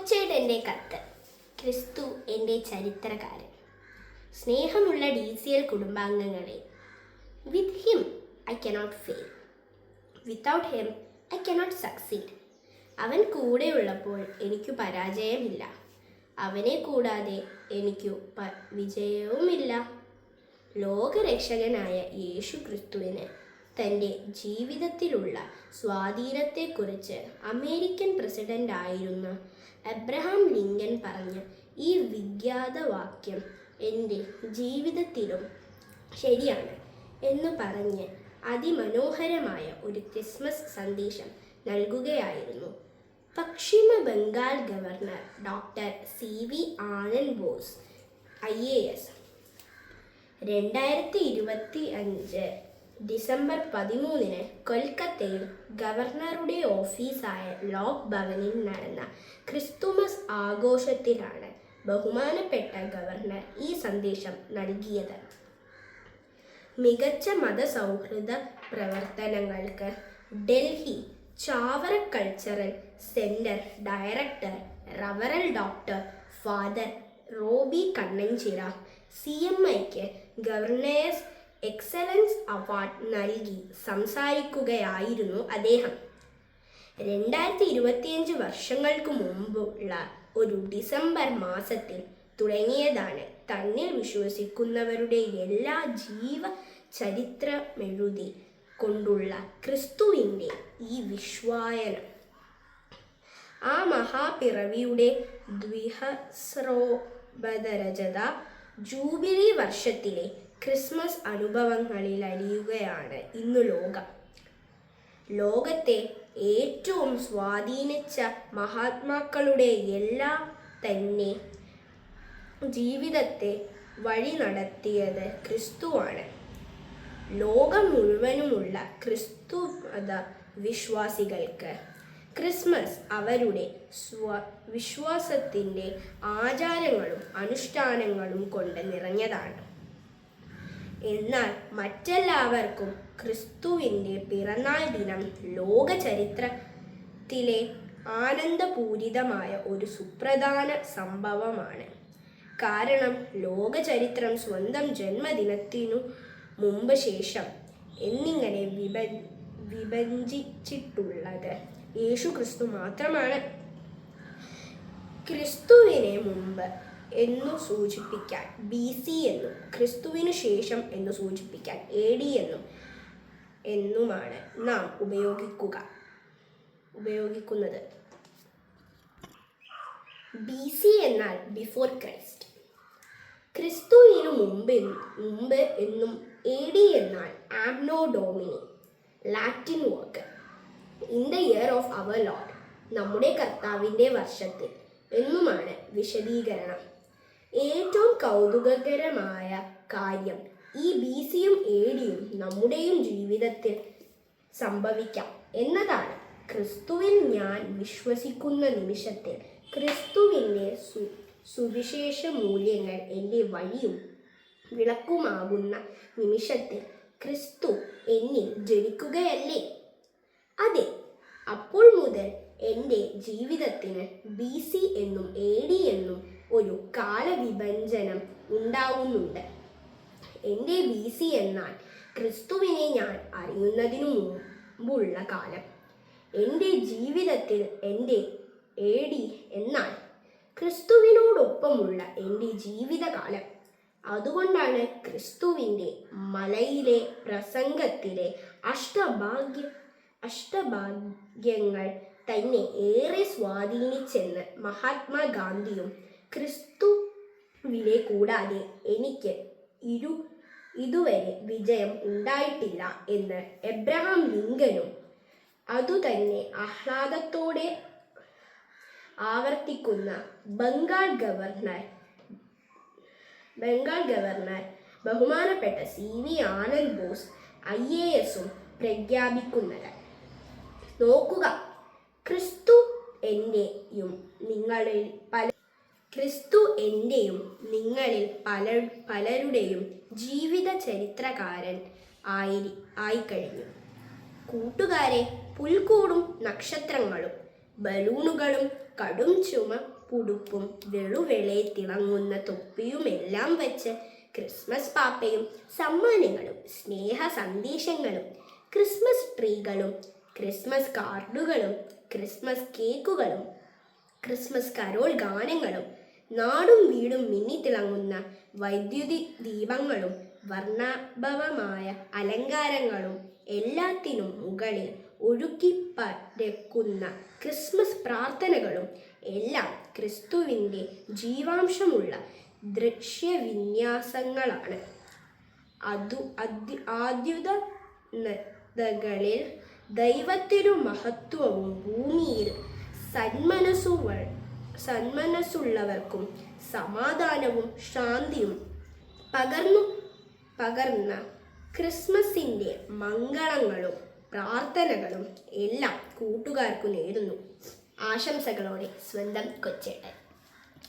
കൊച്ചേട്ടന്റെ കത്ത്. ക്രിസ്തു എന്റെ ചരിത്രകാരൻ. സ്നേഹമുള്ള ഡി സി എൽ കുടുംബാംഗങ്ങളെ. With him I cannot fail without him I cannot succeed അവൻ കൂടെയുള്ളപ്പോൾ എനിക്ക് പരാജയമില്ല. അവനെ കൂടാതെ എനിക്ക് വിജയവുമില്ല. ലോകരക്ഷകനായ യേശു ക്രിസ്തുവിന് തന്റെ ജീവിതത്തിലുള്ള സ്വാധീനത്തെക്കുറിച്ച് അമേരിക്കൻ പ്രസിഡന്റ് ആയിരുന്ന എബ്രഹാം ലിങ്കൻ പറഞ്ഞ ഈ വിഖ്യാത വാക്യം എന്റെ ജീവിതത്തിലും ശരിയാണ് എന്ന് പറഞ്ഞ് അതിമനോഹരമായ ഒരു ക്രിസ്മസ് സന്ദേശം നൽകുകയായിരുന്നു. പശ്ചിമ Bengal governor doctor C V Anand Bose I A S. രണ്ടായിരത്തി ഇരുപത്തി അഞ്ച് ഡിസംബർ പതിമൂന്നിന് കൊൽക്കത്തയിൽ ഗവർണറുടെ ഓഫീസായ ലോക് ഭവനിൽ നടന്ന ക്രിസ്തുമസ് ആഘോഷത്തിലാണ് ബഹുമാനപ്പെട്ട ഗവർണർ ഈ സന്ദേശം നൽകിയത്. മികച്ച മതസൗഹൃദ പ്രവർത്തനങ്ങൾക്ക് Delhi Chavara cultural centre director റവറൽ doctor father Robi Kannanchira C M ഐക്ക് ഗവർണേഴ്സ് എക്സലൻസ് അവാർഡ് നൽകി സംസാരിക്കുകയായിരുന്നു അദ്ദേഹം. രണ്ടായിരത്തി ഇരുപത്തിയഞ്ച് വർഷങ്ങൾക്ക് മുമ്പുള്ള ഒരു ഡിസംബർ മാസത്തിൽ തുടങ്ങിയതാണ് തന്നിൽ വിശ്വസിക്കുന്നവരുടെ എല്ലാ ജീവ ചരിത്രമെഴുതി കൊണ്ടുള്ള ക്രിസ്തുവിന്റെ ഈ വിശ്വായനം. ആ മഹാപിറവിയുടെ ദ്വിഹസ്രോപദരചത ജൂബിലി വർഷത്തിലെ ക്രിസ്മസ് അനുഭവങ്ങളിൽ അലിയുകയാണ് ഇന്ന് ലോകം. ലോകത്തെ ഏറ്റവും സ്വാധീനിച്ച മഹാത്മാക്കളുടെ എല്ലാം തന്നെ ജീവിതത്തെ വഴി നടത്തിയത് ക്രിസ്തുവാണ്. ലോകം മുഴുവനുമുള്ള ക്രിസ്തു മത വിശ്വാസികൾക്ക് ക്രിസ്മസ് അവരുടെ സ്വ വിശ്വാസത്തിന്റെ ആചാരങ്ങളും അനുഷ്ഠാനങ്ങളും കൊണ്ട് നിറഞ്ഞതാണ്. എന്നാൽ മറ്റെല്ലാവർക്കും ക്രിസ്തുവിന്റെ പിറന്നാൾ ദിനം ലോകചരിത്രത്തിലെ ആനന്ദപൂരിതമായ ഒരു സുപ്രധാന സംഭവമാണ്. കാരണം ലോകചരിത്രം സ്വന്തം ജന്മദിനത്തിനു മുമ്പ് ശേഷം എന്നിങ്ങനെ വിഭ വിഭജിച്ചിട്ടുള്ളത്. യേശു ക്രിസ്തു മാത്രമാണ്. ക്രിസ്തുവിനെ മുമ്പ് എന്നു സൂചിപ്പിക്കാൻ ബി സി എന്നും ക്രിസ്തുവിനു ശേഷം എന്ന് സൂചിപ്പിക്കാൻ എ ഡി എന്നും എന്നുമാണ് നാം ഉപയോഗിക്കുക. ഉപയോഗിക്കുന്നത്. ബി സി എന്നാൽ ബിഫോർ ക്രൈസ്റ്റ് ക്രിസ്തുവിനു മുമ്പ് മുമ്പ് എന്നും എ ഡി എന്നാൽ anno domini Latin word in the year of our Lord നമ്മുടെ കർത്താവിന്റെ വർഷത്തിൽ എന്നുമാണ് വിശദീകരണം. ഏറ്റവും കൗതുകകരമായ കാര്യം ഈ ബി സിയും എ ഡിയും നമ്മുടെയും ജീവിതത്തിൽ സംഭവിക്കാം എന്നതാണ്. ക്രിസ്തുവിൽ ഞാൻ വിശ്വസിക്കുന്ന നിമിഷത്തിൽ ക്രിസ്തുവിന്റെ സു സുവിശേഷ മൂല്യങ്ങൾ എന്റെ വഴിയും വിളക്കുമാകുന്ന നിമിഷത്തിൽ ക്രിസ്തു എന്നെ ജനിക്കുകയല്ലേ? അതെ അപ്പോൾ മുതൽ എന്റെ ജീവിതത്തിന് ബി സി എന്നും എ ഡി എന്നും ഒരു കാലവിഭജനം ഉണ്ടാവുന്നുണ്ട്. എന്റെ ബി സി എന്നാൽ ക്രിസ്തുവിനെ ഞാൻ അറിയുന്നതിനു മുമ്പുള്ള കാലം. എന്റെ ജീവിതത്തിൽ എന്റെ എ ഡി എന്നാൽ ക്രിസ്തുവിനോടൊപ്പമുള്ള എന്റെ ജീവിതകാലം. അതുകൊണ്ടാണ് ക്രിസ്തുവിന്റെ മലയിലെ പ്രസംഗത്തിലെ അഷ്ടഭാഗ്യ അഷ്ടഭാഗ്യങ്ങൾ തന്നെ ഏറെ സ്വാധീനിച്ചെന്ന് മഹാത്മാഗാന്ധിയും ക്രിസ്തുവിനെ കൂടാതെ എനിക്ക് ഇരു ഇതുവരെ വിജയം ഉണ്ടായിട്ടില്ല എന്ന് എബ്രഹാം ലിങ്കനും അതുതന്നെ ആഹ്ലാദത്തോടെ ആവർത്തിക്കുന്ന ബംഗാൾ ഗവർണർ ബംഗാൾ ഗവർണർ ബഹുമാനപ്പെട്ട C V Anand Bose I A എസും പ്രഖ്യാപിക്കുന്നത്. നോക്കുക ക്രിസ്തു എന്റെയും നിങ്ങളിൽ പല ക്രിസ്തു എന്റെയും നിങ്ങളിൽ പല പലരുടെയും ജീവിത ചരിത്രകാരൻ ആയി ആയിക്കഴിഞ്ഞു. കൂട്ടുകാരെ പുൽക്കൂടും നക്ഷത്രങ്ങളും ബലൂണുകളും കടും ചുമ പുടുപ്പും വെളുവെളെ തിളങ്ങുന്ന തൊപ്പിയുമെല്ലാം വെച്ച് ക്രിസ്മസ് പാപ്പയും സമ്മാനങ്ങളും സ്നേഹ സന്ദേശങ്ങളും ക്രിസ്മസ് ട്രീകളും ക്രിസ്മസ് കാർഡുകളും ക്രിസ്മസ് കേക്കുകളും ക്രിസ്മസ് കരോൾ ഗാനങ്ങളും നാടും വീടും മിന്നിത്തിളങ്ങുന്ന വൈദ്യുതി ദീപങ്ങളും വർണഭവമായ അലങ്കാരങ്ങളും എല്ലാത്തിനും മുകളിൽ ഒഴുക്കി പരക്കുന്ന ക്രിസ്മസ് പ്രാർത്ഥനകളും എല്ലാം ക്രിസ്തുവിന്റെ ജീവാംശമുള്ള ദൃശ്യവിന്യാസങ്ങളാണ്. അതു അദ്യ ആദ്യുതകളിൽ ദൈവത്തിനു മഹത്വവും ഭൂമിയിൽ സന്മനസ്സുകൾ സന്മനസ്സുള്ളവർക്കും സമാധാനവും ശാന്തിയും പകർന്നു പകർന്ന ക്രിസ്മസിന്റെ മംഗളങ്ങളും പ്രാർത്ഥനകളും എല്ലാം കൂട്ടുകാർക്കു നേരുന്നു. ആശംസകളോടെ സ്വന്തം കൊച്ചേട്ടൻ.